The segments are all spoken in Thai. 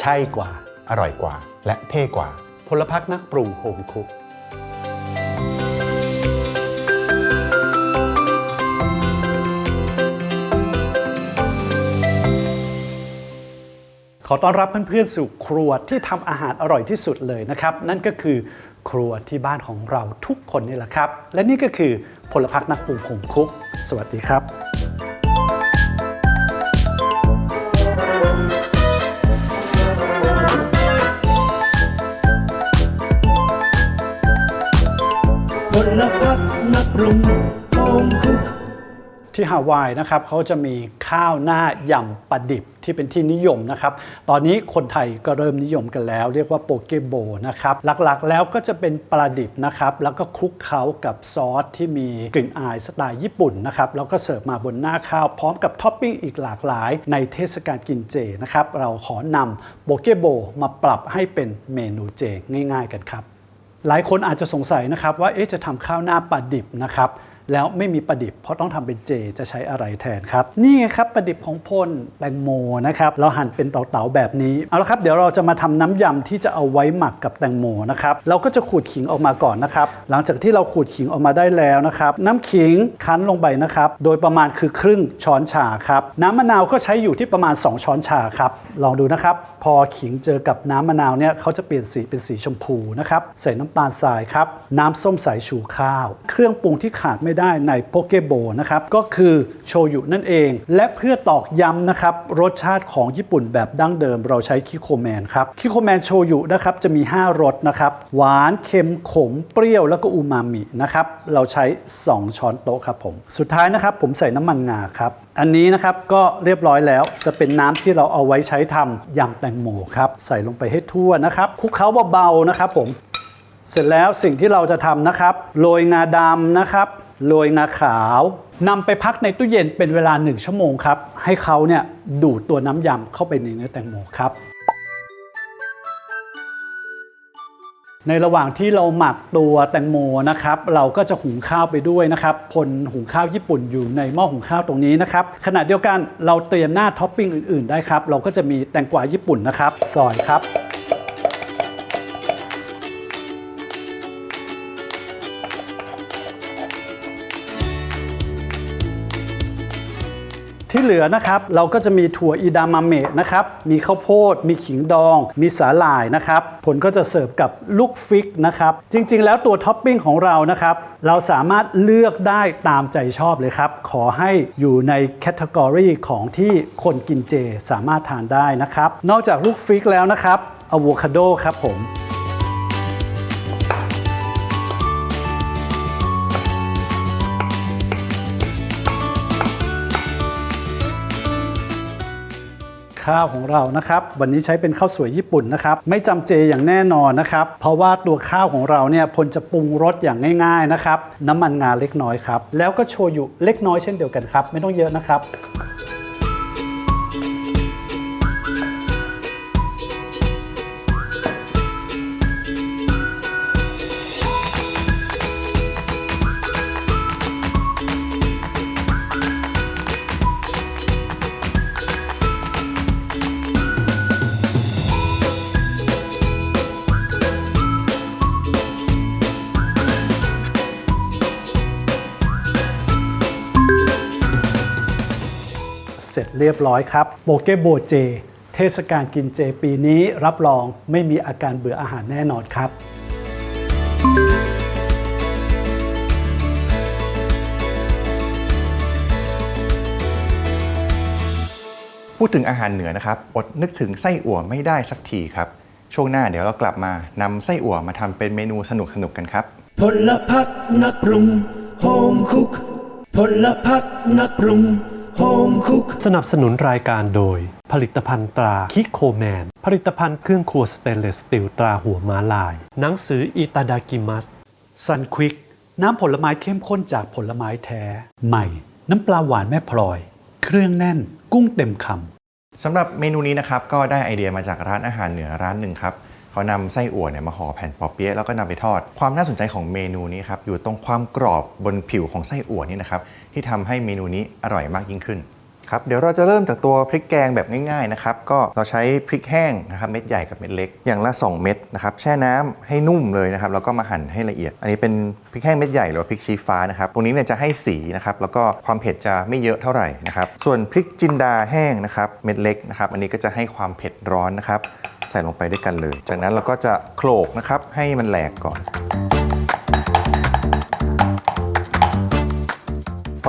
ใช่กว่า อร่อยกว่า และเท่กว่า พลพักนักปรุงโฮมคุกขอต้อนรับเพื่อนๆสู่ครัวที่ทำอาหารอร่อยที่สุดเลยนะครับ นั่นก็คือครัวที่บ้านของเราทุกคนนี่แหละครับ และนี่ก็คือพลพักนักปรุงโฮมคุก สวัสดีครับ ที่ฮาวายนะครับเขาจะมีข้าวหน้ายำปลาดิบที่เป็นที่นิยมนะครับ ตอนนี้คนไทยก็เริ่มนิยมกันแล้ว เรียกว่าโปเกโบนะครับ หลักๆแล้วก็จะเป็นปลาดิบนะครับ แล้วก็คลุกเคล้ากับซอสที่มีกลิ่นอายสไตล์ญี่ปุ่นนะครับ แล้วก็เสิร์ฟมาบนหน้าข้าว พร้อมกับท็อปปิ้งอีกหลากหลาย ในเทศกาลกินเจนะครับ เราขอนำโปเกโบมาปรับให้เป็นเมนูเจง่าย ๆ กันครับ หลายคนอาจจะสงสัยนะครับว่าเอ๊ะจะทำข้าวหน้าปลาดิบนะครับ แล้วไม่มีปลาดิบเพราะต้องทำเป็นเจจะใช้อะไรแทนครับ นี่ไงครับปลาดิบของพลแตงโมนะครับเราหั่นเป็นเต๋าๆแบบนี้เอาละครับเดี๋ยวเราจะมาทำน้ำยำที่จะเอาไว้หมักกับแตงโมนะครับเราก็จะขูดขิงออกมาก่อนนะครับหลังจากที่เราขูดขิงออกมาได้แล้วนะครับน้ำขิงคั้นลงไปนะครับโดยประมาณคือครึ่งช้อนชาครับน้ำมะนาวก็ใช้อยู่ที่ประมาณ 2 ช้อนชาครับลองดูนะครับพอขิงเจอกับน้ำมะนาวเนี่ยเขาจะเปลี่ยนสีเป็นสีชมพูนะครับใส่น้ำตาลทรายครับน้ำส้มสายชูข้าว เครื่องปรุงที่ขาดไม่ได้ได้ในโปเกโบนะครับ ก็คือโชยุนั่นเอง และเพื่อตอกย้ำนะครับ รสชาติของญี่ปุ่นแบบดั้งเดิมเราใช้คิโคแมนครับ คิโคแมนโชยุนะครับ จะมี 5 รสนะครับ หวานเค็มขมเปรี้ยวแล้วก็อูมามินะครับ เราใช้ 2 ช้อนโต๊ะครับผม สุดท้ายนะครับผมใส่น้ำมันงาครับอันนี้นะครับก็เรียบร้อยแล้วจะเป็นน้ำที่เราเอาไว้ใช้ทำยำแตงโมครับ ใส่ลงไปให้ทั่วนะครับคลุกเคล้าเบาๆนะครับผมเสร็จแล้วสิ่งที่เราจะทำนะครับ โรยงาดำนะครับ โรยงาขาว นำไปพักในตู้เย็นเป็นเวลา 1 ชั่วโมงครับ ให้เขาเนี่ยดูดตัวน้ำยำเข้าไปในเนื้อแตงโมครับ ในระหว่างที่เราหมักตัวแตงโมนะครับ เราก็จะหุงข้าวไปด้วยนะครับ พลหุงข้าวญี่ปุ่นอยู่ในหม้อหุงข้าวตรงนี้นะครับ ขณะเดียวกันเราเตรียมหน้าท็อปปิ้งอื่นๆ ได้ครับ เราก็จะมีแตงกวาญี่ปุ่นนะครับ ซอยครับ ที่เหลือนะครับเราก็จะมีถั่วอีดามะเมะนะครับมีข้าวโพด มีขิงดอง มีสาหร่ายนะครับผลก็จะเสิร์ฟกับลูกฟิกนะครับจริงๆ แล้วตัวท็อปปิ้งของเรานะครับเราสามารถเลือกได้ตามใจชอบเลยครับ ขอให้อยู่ในแคตตากรีของที่คนกินเจสามารถทานได้นะครับนอกจากลูกฟิกแล้วนะครับอะโวคาโดครับผม ข้าวของเรานะครับ วันนี้ใช้เป็นข้าวสวยญี่ปุ่นนะครับ ไม่จำเจอย่างแน่นอนนะครับ เพราะว่าตัวข้าวของเราเนี่ยพลจะปรุงรสอย่างง่ายๆนะครับ น้ำมันงาเล็กน้อยครับ แล้วก็โชยุเล็กน้อยเช่นเดียวกันครับ ไม่ต้องเยอะนะครับ เสร็จเรียบร้อยครับโบเกโบเจ เทศกาลกินเจปีนี้รับรองไม่มีอาการเบื่ออาหารแน่นอนครับพูดถึงอาหารเหนือนะครับ อดนึกถึงไส้อั่วไม่ได้สักทีครับ ช่วงหน้าเดี๋ยวเรากลับมานำไส้อั่วมาทำเป็นเมนูสนุกๆกันครับพลพักนักปรุงโฮมคุกพลพักนักปรุง โฮมคุกสนับสนุนรายการโดย ผลิตภัณฑ์ตราคิโคแมน ผลิตภัณฑ์เครื่องครัวสเตนเลสสตีลตราหัวม้าลาย หนังสืออิตาดากิมัสซันควิกน้ำผลไม้เข้มข้นจากผลไม้แท้ ใหม่ น้ำปลาหวานแม่พลอย เครื่องแน่น กุ้งเต็มคำสำหรับเมนูนี้นะครับก็ได้ไอเดียมาจากร้านอาหารเหนือร้านหนึ่งครับเขานำไส้อั่วเนี่ยมาห่อแผ่นปอเปี๊ยะแล้วก็นำไปทอด ความน่าสนใจของเมนูนี้ครับอยู่ตรงความกรอบบนผิวของไส้อั่วนี่นะครับ ที่ทำให้เมนูนี้อร่อยมากยิ่งขึ้นครับเดี๋ยวเราจะเริ่มจากตัวพริกแกงแบบง่ายๆนะครับก็เราใช้พริกแห้งนะครับเม็ดใหญ่กับเม็ดเล็ก อย่างละ 2 เม็ดนะครับแช่น้ำให้นุ่มเลยนะครับแล้วก็มาหั่นให้ละเอียด อันนี้เป็นพริกแห้งเม็ดใหญ่หรือพริกชี้ฟ้านะครับตรงนี้เนี่ยจะให้สีนะครับแล้วก็ความเผ็ดจะไม่เยอะเท่าไหร่นะครับส่วนพริกจินดาแห้งนะครับเม็ดเล็กนะครับอันนี้ก็จะให้ความเผ็ดร้อนนะครับใส่ลงไปด้วยกันเลย จากนั้นเราก็จะโขลกนะครับให้มันแหลกก่อน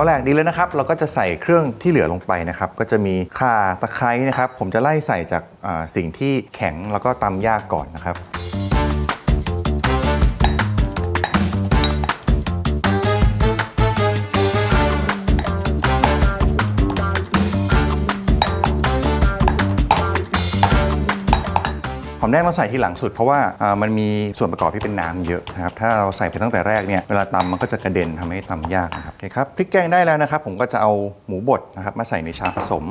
อแรกดีเลยนะครับ เราก็จะใส่เครื่องที่เหลือลงไปนะครับ ก็จะมีข่าตะไคร้นะครับ ผมจะไล่ใส่จากสิ่งที่แข็งแล้วก็ตำยากก่อนนะครับ หอมแดงเราใส่ทีหลังสุดเพราะว่ามันมีส่วนประกอบที่เป็นน้ำเยอะนะครับถ้าเราใส่ไปตั้งแต่แรกเนี่ยเวลาตำมันก็จะกระเด็นทำให้ตำยากนะครับโอเคครับพริกแกงได้แล้วนะครับผมก็จะเอาหมูบดนะครับมาใส่ในชาผสม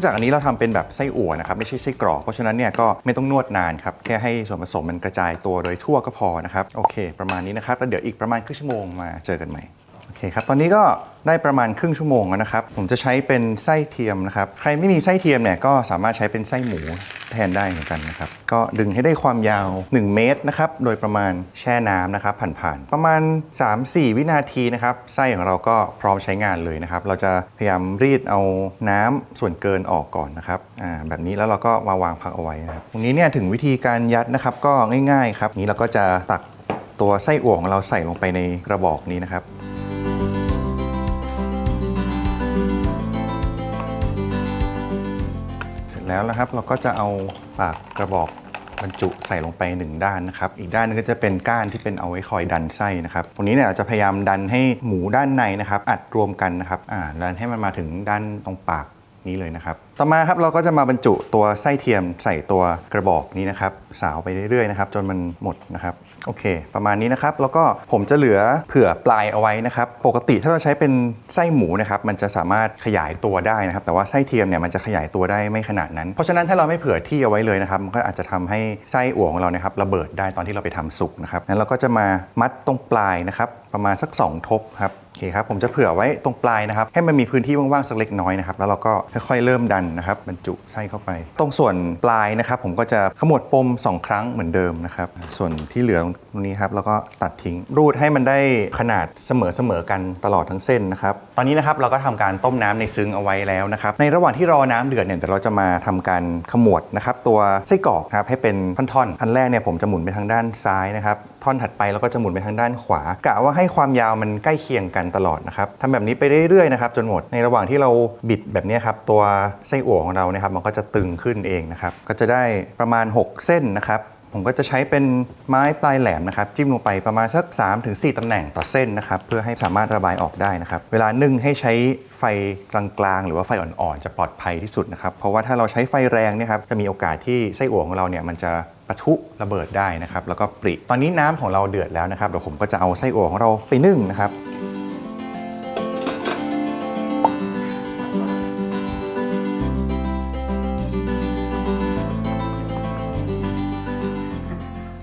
องจากอันนี้เราทำเป็นแบบไส้อั่วนะครับไม่ใช่ไส้กรอกเพราะฉะนั้นเนี่ยก็ไม่ต้องนวดนานครับแค่ให้ส่วนผสมมันกระจายตัวโดยทั่วก็พอนะครับโอเค ประมาณนี้นะครับแล้วเดี๋ยวอีกประมาณครึ่งชั่วโมงมาเจอกันใหม่ คครับ ตอนนี้ก็ได้ประมาณครึ่งชั่วโมงแล้วนะครับ ผมจะใช้เป็นไส้เทียมนะครับ ใครไม่มีไส้เทียมเนี่ยก็สามารถใช้เป็นไส้หมูแทนได้เหมือนกันนะครับ ก็ดึงให้ได้ความยาว 1 เมตรนะครับ โดยประมาณแช่น้ำนะครับ ผ่านๆ ประมาณ 3-4 วินาทีนะครับ ไส้ของเราก็พร้อมใช้งานเลยนะครับ เราจะพยายามรีดเอาน้ำส่วนเกินออกก่อนนะครับ อ่า แบบนี้แล้วเราก็มาวางพักเอาไว้นะครับ ตรงนี้เนี่ยถึงวิธีการยัดนะครับก็ง่าย ๆ ครับ นี้เราก็จะตักตัวไส้อั่วของเราใส่ลงไปในกระบอกนี้นะครับ แล้วนะครับ เราก็จะเอาปากกระบอกบรรจุใส่ลงไปหนึ่งด้านนะครับ อีกด้านนึงก็จะเป็นก้านที่เป็นเอาไว้คอยดันไส้นะครับ ตรงนี้เนี่ยเราจะพยายามดันให้หมูด้านในนะครับ อัดรวมกันนะครับอ่าดันให้มันมาถึงด้านตรงปากนี้เลยนะครับ ต่อมาครับเราก็จะมาบรรจุตัวไส้เทียมใส่ตัวกระบอกนี้นะครับ สาวไปเรื่อยๆนะครับ จนมันหมดนะครับ โอเค ประมาณนี้นะครับ แล้วก็ผมจะเหลือเผื่อปลายเอาไว้นะครับ ปกติถ้าเราใช้เป็นไส้หมูนะครับมันจะสามารถขยายตัวได้นะครับ แต่ว่าไส้เทียมเนี่ยมันจะขยายตัวได้ไม่ขนาดนั้น เพราะฉะนั้นถ้าเราไม่เผื่อที่เอาไว้เลยนะครับมันก็อาจจะทำให้ไส้อั่วของเรานะครับระเบิดได้ตอนที่เราไปทำสุกนะครับงั้นเราก็จะมามัดตรงปลายนะครับประมาณสัก 2 ทบครับโอเคครับผมจะเผื่อไว้ตรงปลายนะครับ ให้มันมีพื้นที่ว่างๆสักเล็กน้อยนะครับ แล้วเราก็ค่อยๆเริ่มดันนะครับบรรจุไส้เข้าไป ตรงส่วนปลายนะครับ ผมก็จะขมวดปม 2 ครั้งเหมือนเดิมนะครับ ส่วนที่เหลือตรงนี้ครับแล้วก็ตัดทิ้งรูดให้มันได้ขนาดเสมอๆกันตลอดทั้งเส้นนะครับ อนนี้นะครับเราก็ทำการต้มน้ำในซึ้งเอาไว้แล้วนะครับในระหว่างที่รอน้ำเดือดเนี่ยเดี๋ยวเราจะมาทำการขมวดนะครับตัวไส้กรอกครับให้เป็นท่อนๆอันแรกเนี่ยผมจะหมุนไปทางด้านซ้ายนะครับท่อนถัดไปเราก็จะหมุนไปทางด้านขวากะว่าให้ความยาวมันใกล้เคียงกันตลอดนะครับทำแบบนี้ไปเรื่อยๆนะครับจนหมดในระหว่างที่เราบิดแบบนี้ครับตัวไส้อั่วของเรานะครับมันก็จะตึงขึ้นเองนะครับก็จะได้ประมาณ 6 เส้นนะครับ ผมก็จะใช้เป็นไม้ปลายแหลมนะครับ จิ้มลงไปประมาณสัก 3-4 ตำแหน่งต่อเส้นนะครับ เพื่อให้สามารถระบายออกได้นะครับ เวลานึ่งให้ใช้ไฟกลางๆ หรือว่าไฟอ่อนๆ จะปลอดภัยที่สุดนะครับ เพราะว่าถ้าเราใช้ไฟแรงเนี่ยครับจะมีโอกาสที่ไส้อั่วของเราเนี่ยมันจะปะทุระเบิดได้นะครับแล้วก็ปริตอนนี้น้ำของเราเดือดแล้วนะครับเดี๋ยวผมก็จะเอาไส้อั่วของเราไปนึ่งนะครับ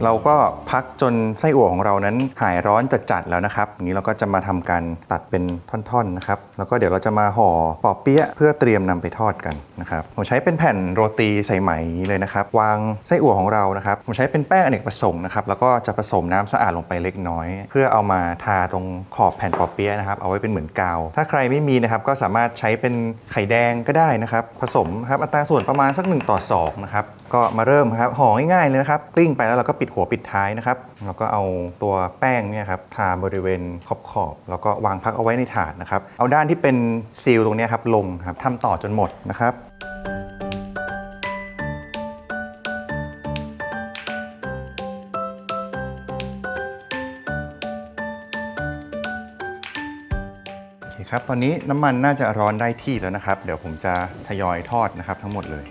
เราก็พักจนไส้อั่วของเรานั้นหายร้อนจัดๆแล้วนะครับนี้เราก็จะมาทำการตัดเป็นท่อนๆนะครับ แล้วก็เดี๋ยวเราจะมาห่อปอเปี๊ยะเพื่อเตรียมนำไปทอดกันนะครับ ผมใช้เป็นแผ่นโรตีใส่ไหมเลยนะครับ วางไส้อั่วของเรานะครับ ผมใช้เป็นแป้งอเนกประสงค์นะครับ แล้วก็จะผสมน้ำสะอาดลงไปเล็กน้อย เพื่อเอามาทาตรงขอบแผ่นปอเปี๊ยะนะครับ เอาไว้เป็นเหมือนกาว ถ้าใครไม่มีนะครับก็สามารถใช้เป็นไข่แดงก็ได้นะครับ ผสมครับอัตราส่วนประมาณสัก1ต่อ2นะครับ ก็มาเริ่มครับห่อง่ายๆเลยนะครับกลิ้งไปแล้วเราก็ปิดหัวปิดท้ายนะครับเราก็เอาตัวแป้งเนี่ยครับทาบริเวณขอบขอบแล้วก็วางพักเอาไว้ในถาดนะครับ เอาด้านที่เป็นซีลตรงนี้ครับลงครับทำต่อจนหมดนะครับครับตอนนี้น้ำมันน่าจะร้อนได้ที่แล้วนะครับ เดี๋ยวผมจะทยอยทอดนะครับทั้งหมดเลย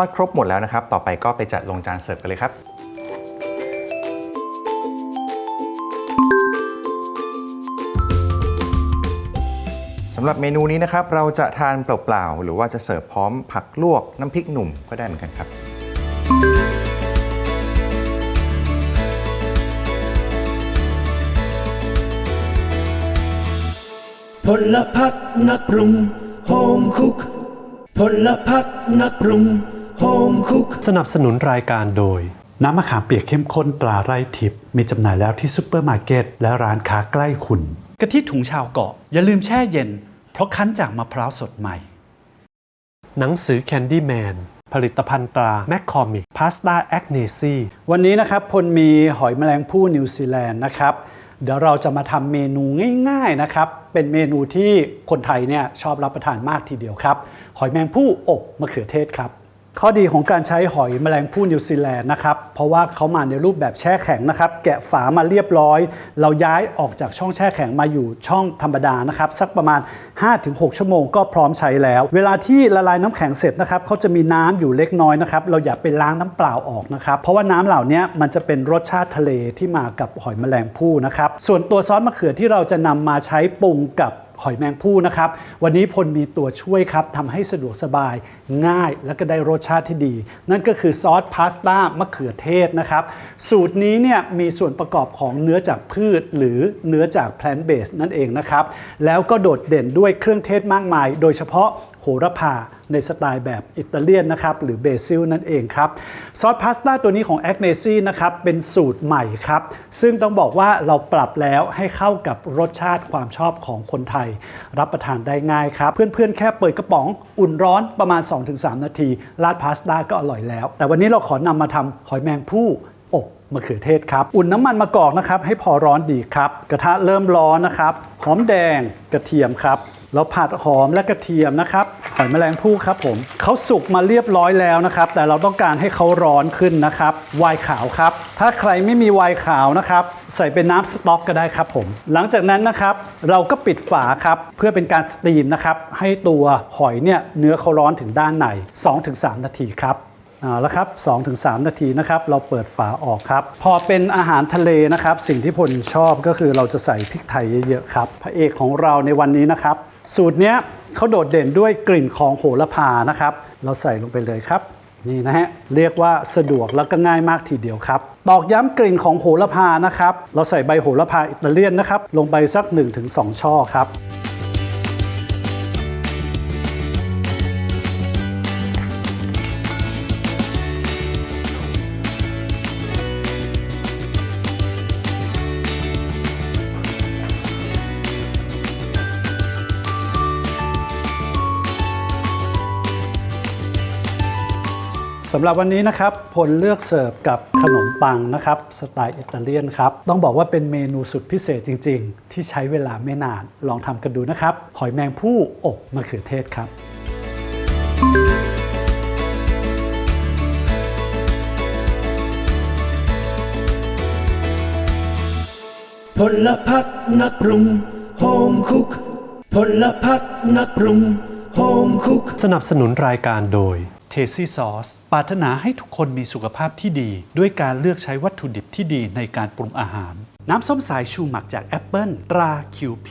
อดครบหมดแล้วนะครับ ต่อไปก็ไปจัดลงจานเสิร์ฟกันเลยครับสำหรับเมนูนี้นะครับ เราจะทานเปล่าๆ หรือว่าจะเสิร์ฟพร้อมผักลวกน้ำพริกหนุ่มก็ได้เหมือนกันครับ พลพักนักปรุงโฮมคุกพลพักนักปรุง โฮมคุกสนับสนุนรายการโดย น้ำมะขามเปียกเข้มข้นตราไร่ทิพย์มีจำหน่ายแล้วที่ซูเปอร์มาร์เก็ตและร้านค้าใกล้คุณกะทิถุงชาวเกาะ อย่าลืมแช่เย็น เพราะคั้นจากมะพร้าวสดใหม่ หนังสือ Candyman ผลิตภัณฑ์ตราแมคคอมิกพาสต้าแอคเนซีวันนี้นะครับพลมีหอยแมลงภู่นิวซีแลนด์นะครับ เดี๋ยวเราจะมาทำเมนูง่ายๆนะครับ เป็นเมนูที่คนไทยเนี่ยชอบรับประทานมากทีเดียวครับ หอยแมลงภู่อบมะเขือเทศครับ ข้อดีของการใช้หอยแมลงภู่นิวซีแลนด์นะครับ เพราะว่าเขามาในรูปแบบแช่แข็งนะครับ แกะฝามาเรียบร้อย เราย้ายออกจากช่องแช่แข็งมาอยู่ช่องธรรมดานะครับ สักประมาณ 5-6 ชั่วโมงก็พร้อมใช้แล้ว เวลาที่ละลายน้ำแข็งเสร็จนะครับเขาจะมีน้ำอยู่เล็กน้อยนะครับ เราอย่าไปล้างน้ำเปล่าออกนะครับ เพราะว่าน้ำเหล่านี้มันจะเป็นรสชาติทะเลที่มากับหอยแมลงภู่นะครับ ส่วนตัวซอสมะเขือที่เราจะนำมาใช้ปรุงกับ หอยแมงผู้นะครับ วันนี้พลมีตัวช่วยครับทำให้สะดวกสบายง่ายและก็ได้รสชาติที่ดี นั่นก็คือซอสพาสต้ามะเขือเทศนะครับ สูตรนี้เนี่ยมีส่วนประกอบของเนื้อจากพืช หรือเนื้อจากแพลนเบสนั่นเองนะครับ แล้วก็โดดเด่นด้วยเครื่องเทศมากมาย โดยเฉพาะโหระพาในสไตล์แบบอิตาเลียนนะครับหรือเบซิลนั่นเองครับซอสพาสต้าตัวนี้ของแอ g เนซี่นะครับเป็นสูตรใหม่ครับ ซึ่งต้องบอกว่าเราปรับแล้วให้เข้ากับรสชาติความชอบของคนไทย รับประทานได้ง่ายครับ เพื่อนๆ แค่เปิดกระป๋องอุ่นร้อนประมาณ 2-3 นาทีราดพาสต้าก็อร่อยแล้ว แต่วันนี้เราขอนำมาทำหอยแมงผู้อบมะเขือเทศครับ อุ่นน้ำมันมะกอกนะครับให้พอร้อนดีครับ กระทะเริ่มร้อนนะครับ หอมแดงกระเทียมครับ เราผัดหอมและกระเทียมนะครับหอยแมลงภู่ครับผมเขาสุกมาเรียบร้อยแล้วนะครับ แต่เราต้องการให้เขาร้อนขึ้นนะครับไวน์ขาวครับ ถ้าใครไม่มีไวน์ขาวนะครับ ใส่เป็นน้ำสต๊อกก็ได้ครับผม หลังจากนั้นนะครับ เราก็ปิดฝาครับเพื่อเป็นการสตรีมนะครับให้ตัวหอยเนี่ยเนื้อเขาร้อนถึงด้านใน 2-3 นาทีครับ เอาละครับ2-3 นาทีนะครับ เราเปิดฝาออกครับ พอเป็นอาหารทะเลนะครับ สิ่งที่พลชอบก็คือเราจะใส่พริกไทยเยอะๆครับ พระเอกของเราในวันนี้นะครับ สูตรเนี้ยเขาโดดเด่นด้วยกลิ่นของโหระพานะครับ เราใส่ลงไปเลยครับ นี่นะฮะ เรียกว่าสะดวกแล้วก็ง่ายมากทีเดียวครับ ตอกย้ำกลิ่นของโหระพานะครับ เราใส่ใบโหระพาอิตาเลียนนะครับ ลงไปสัก 1-2 ช่อครับ สำหรับวันนี้นะครับพลเลือกเสิร์ฟกับขนมปังนะครับสไตล์อิตาเลียนครับ ต้องบอกว่าเป็นเมนูสุดพิเศษจริง ๆ ที่ใช้เวลาไม่นานลองทำกันดูนะครับ หอยแมงผู้อบมะเขือเทศครับพลพักนักปรุงโฮมคุกพลพักนักปรุงโฮมคุกสนับสนุนรายการโดย เทซี่ซอสปรารถนาให้ทุกคนมีสุขภาพที่ดี ด้วยการเลือกใช้วัตถุดิบที่ดีในการปรุงอาหาร น้ำส้มสายชูหมักจากแอปเปิลตรา QP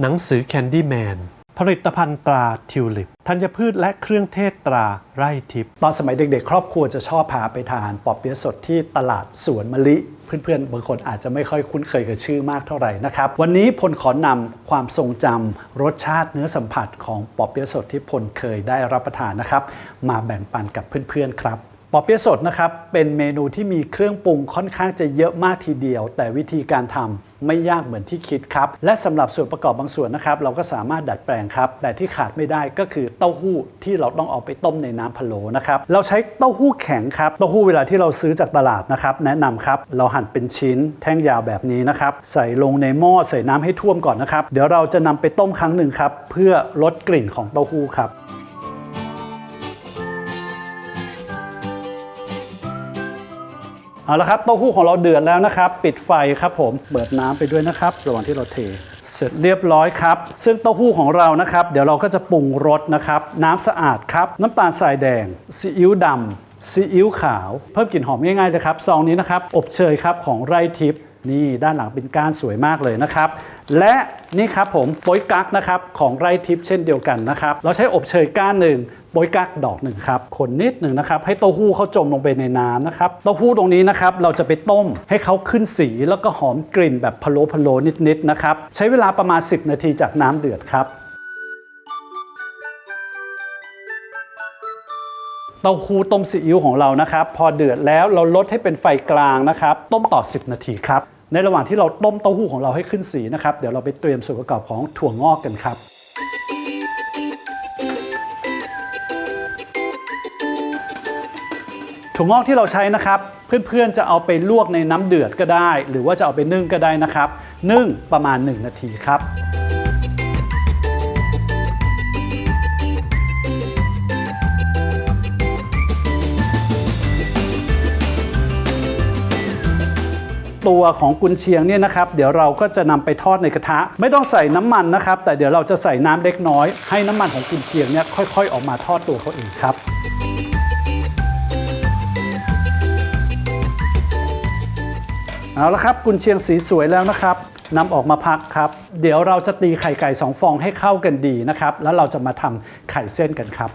หนังสือ Candyman ผลิตภัณฑ์ตราทิวลิปธัญพืชและเครื่องเทศตราไร่ทิพย์ตอนสมัยเด็กๆ ครอบครัวจะชอบพาไปทานปอเปี๊ยะสดที่ตลาดสวนมะลิ เพื่อนๆ บางคนอาจจะไม่ค่อยคุ้นเคยกับชื่อมากเท่าไหร่นะครับ วันนี้พลขอนำความทรงจำรสชาติเนื้อสัมผัสของปอเปี๊ยะสดที่พลเคยได้รับประทานนะครับ มาแบ่งปันกับเพื่อนๆครับปอเปี๊ยะสดนะครับเป็นเมนูที่มีเครื่องปรุงค่อนข้างจะเยอะมากทีเดียว แต่วิธีการทำ ไม่ยากเหมือนที่คิดครับ และสำหรับส่วนประกอบบางส่วนนะครับ เราก็สามารถดัดแปลงครับ แต่ที่ขาดไม่ได้ก็คือเต้าหู้ที่เราต้องเอาไปต้มในน้ำพะโล้นะครับ เราใช้เต้าหู้แข็งครับ เต้าหู้เวลาที่เราซื้อจากตลาดนะครับ แนะนำครับ เราหั่นเป็นชิ้นแท่งยาวแบบนี้นะครับ ใส่ลงในหม้อใส่น้ำให้ท่วมก่อนนะครับ เดี๋ยวเราจะนำไปต้มครั้งหนึ่งครับ เพื่อลดกลิ่นของเต้าหู้ครับ เอาละครับเต้าหู้ของเราเดือดแล้วนะครับ ปิดไฟครับผมเปิดน้ำไปด้วยนะครับ ระหว่างที่เราเท เสร็จเรียบร้อยครับ ซึ่งเต้าหู้ของเรานะครับ เดี๋ยวเราก็จะปรุงรสนะครับ น้ำสะอาดครับ น้ำตาลทรายแดงซีอิ๊วดำซีอิ๊วขาว เพิ่มกลิ่นหอมง่ายๆเลยครับซองนี้นะครับอบเชยครับของไร่ทิพย์นี่ด้านหลังเป็นก้านสวยมากเลยนะครับ และนี่ครับผมโป๊ยกั๊กนะครับของไร่ทิพย์เช่นเดียวกันนะครับ เราใช้อบเชยก้านหนึ่ง โป๊ยกักดอกหนึ่งครับคนนิดหนึ่งนะครับ ให้เต้าหู้เขาจมลงไปในน้ำนะครับเต้าหู้ตรงนี้นะครับเราจะไปต้มให้เขาขึ้นสีแล้วก็หอมกลิ่นแบบพะโล้พะโล้นิดๆนะครับใช้เวลาประมาณ 10 นาทีจากน้ำเดือดครับเต้าหู้ต้มซีอิ๊วของเรานะครับ พอเดือดแล้วเราลดให้เป็นไฟกลางนะครับ ต้มต่อ 10 นาทีครับ ในระหว่างที่เราต้มเต้าหู้ของเราให้ขึ้นสีนะครับ เดี๋ยวเราไปเตรียมส่วนประกอบของถั่วงอกกันครับ ถั่วงอกที่เราใช้นะครับ เพื่อนๆจะเอาไปลวกในน้ำเดือดก็ได้ หรือว่าจะเอาไปนึ่งก็ได้นะครับ นึ่งประมาณ 1 นาทีครับตัวของกุนเชียงเนี่ยนะครับเดี๋ยวเราก็จะนำไปทอดในกระทะ ไม่ต้องใส่น้ำมันนะครับ แต่เดี๋ยวเราจะใส่น้ำเล็กน้อย ให้น้ำมันของกุนเชียงเนี่ยค่อย ๆ ออกมาทอดตัวเขาเองครับ เอาละครับกุนเชียงสีสวยแล้วนะครับนำออกมาพักครับ เดี๋ยวเราจะตีไข่ไก่สองฟองให้เข้ากันดีนะครับ แล้วเราจะมาทำไข่เส้นกันครับ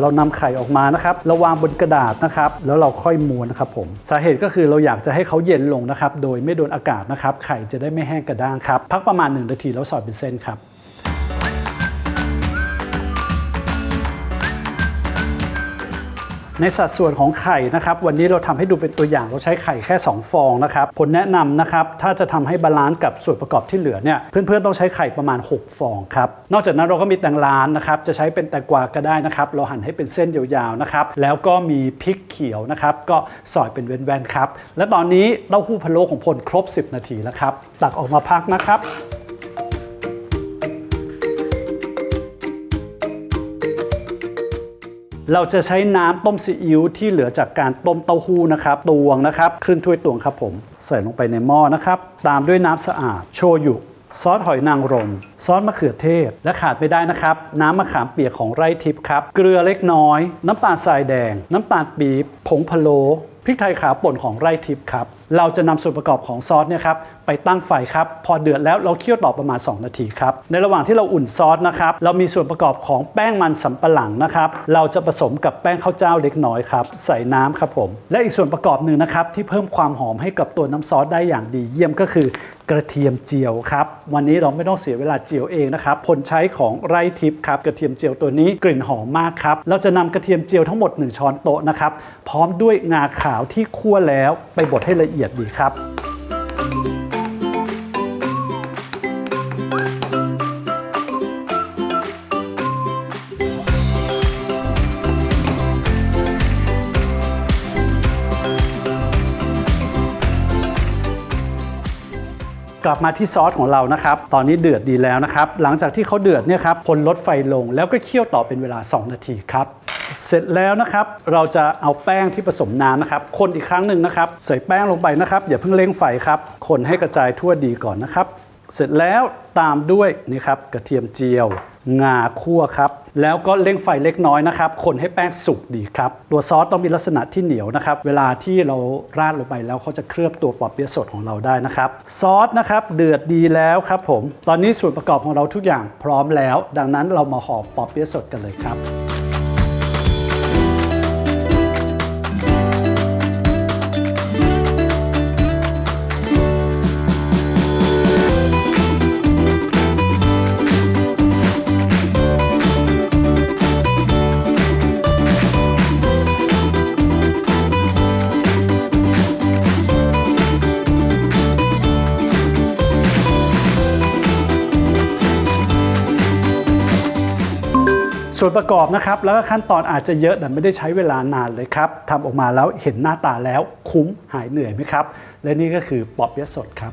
เรานำไข่ออกมานะครับเราวางบนกระดาษนะครับ แล้วเราค่อยม้วนนะครับผมสาเหตุก็คือเราอยากจะให้เขาเย็นลงนะครับ โดยไม่โดนอากาศนะครับ ไข่จะได้ไม่แห้งกระด้างครับ พักประมาณ 1 นาทีแล้วสอดเป็นเส้นครับ ในสัดส่วนของไข่นะครับวันนี้เราทำให้ดูเป็นตัวอย่างเราใช้ไข่แค่ 2 ฟองนะครับผลแนะนำนะครับถ้าจะทำให้บาลานซ์กับส่วนประกอบที่เหลือเนี่ยเพื่อนๆต้องใช้ไข่ประมาณ 6 ฟองครับนอกจากนั้นเราก็มีแตงร้านนะครับจะใช้เป็นแตงกวาก็ได้นะครับเราหั่นให้เป็นเส้นยาวๆนะครับแล้วก็มีพริกเขียวนะครับก็ซอยเป็นแว่นๆครับและตอนนี้เต้าหู้พะโล้ของพลครบ 10 นาทีแล้วครับตักออกมาพักนะครับ เราจะใช้น้ำต้มซีอิ๊วที่เหลือจากการต้มเต้าหู้นะครับตวงนะครับครึ่งถ้วยตวงครับผม ใส่ลงไปในหม้อนะครับ ตามด้วยน้ำสะอาด โชยุซอสหอยนางรม ซอสมะเขือเทศ และขาดไม่ได้นะครับ น้ำมะขามเปียกของไร่ทิพย์ครับ เกลือเล็กน้อย น้ำตาลทรายแดง น้ำตาลปี๊บผงพะโล พริกไทยขาวป่นของไร่ทิพย์ครับ เราจะนำส่วนประกอบของซอสเนี่ยครับไปตั้งไฟครับ พอเดือดแล้วเราเคี่ยวต่อประมาณ 2 นาทีครับ ในระหว่างที่เราอุ่นซอสนะครับ เรามีส่วนประกอบของแป้งมันสำปะหลังนะครับ เราจะผสมกับแป้งข้าวเจ้าเล็กน้อยครับ ใส่น้ำครับผม และอีกส่วนประกอบหนึ่งนะครับที่เพิ่มความหอมให้กับตัวน้ำซอสได้อย่างดีเยี่ยมก็คือ กระเทียมเจียวครับ วันนี้เราไม่ต้องเสียเวลาเจียวเองนะครับผลใช้ของไร่ทิพย์ครับ กระเทียมเจียวตัวนี้กลิ่นหอมมากครับ เราจะนำกระเทียมเจียวทั้งหมด 1 ช้อนโต๊ะนะครับ พร้อมด้วยงาขาวที่คั่วแล้วไปบดให้ละเอียดดีครับ กลับมาที่ซอสของเรานะครับ ตอนนี้เดือดดีแล้วนะครับ หลังจากที่เขาเดือดเนี่ยครับพลลดไฟลงแล้วก็เคี่ยวต่อเป็นเวลา 2 นาทีครับเสร็จแล้วนะครับ เราจะเอาแป้งที่ผสมน้ำนะครับ คนอีกครั้งหนึ่งนะครับ ใส่แป้งลงไปนะครับ อย่าเพิ่งเร่งไฟครับ คนให้กระจายทั่วดีก่อนนะครับ เสร็จแล้วตามด้วยนี่ครับกระเทียมเจียว งาคั่วครับ แล้วก็เร่งไฟเล็กน้อยนะครับ คนให้แป้งสุกดีครับ ตัวซอสต้องมีลักษณะที่เหนียวนะครับ เวลาที่เราราดลงไปแล้วเขาจะเคลือบตัวปอเปี๊ยะสดของเราได้นะครับ ซอสนะครับเดือดดีแล้วครับผม ตอนนี้ส่วนประกอบของเราทุกอย่างพร้อมแล้ว ดังนั้นเรามาห่อปอเปี๊ยะสดกันเลยครับ ส่วนประกอบนะครับ แล้วก็ขั้นตอนอาจจะเยอะแต่ไม่ได้ใช้เวลานานเลยครับทำออกมาแล้วเห็นหน้าตาแล้วคุ้มหายเหนื่อยไหมครับ และนี่ก็คือปอบเปี๊ยะสดครับ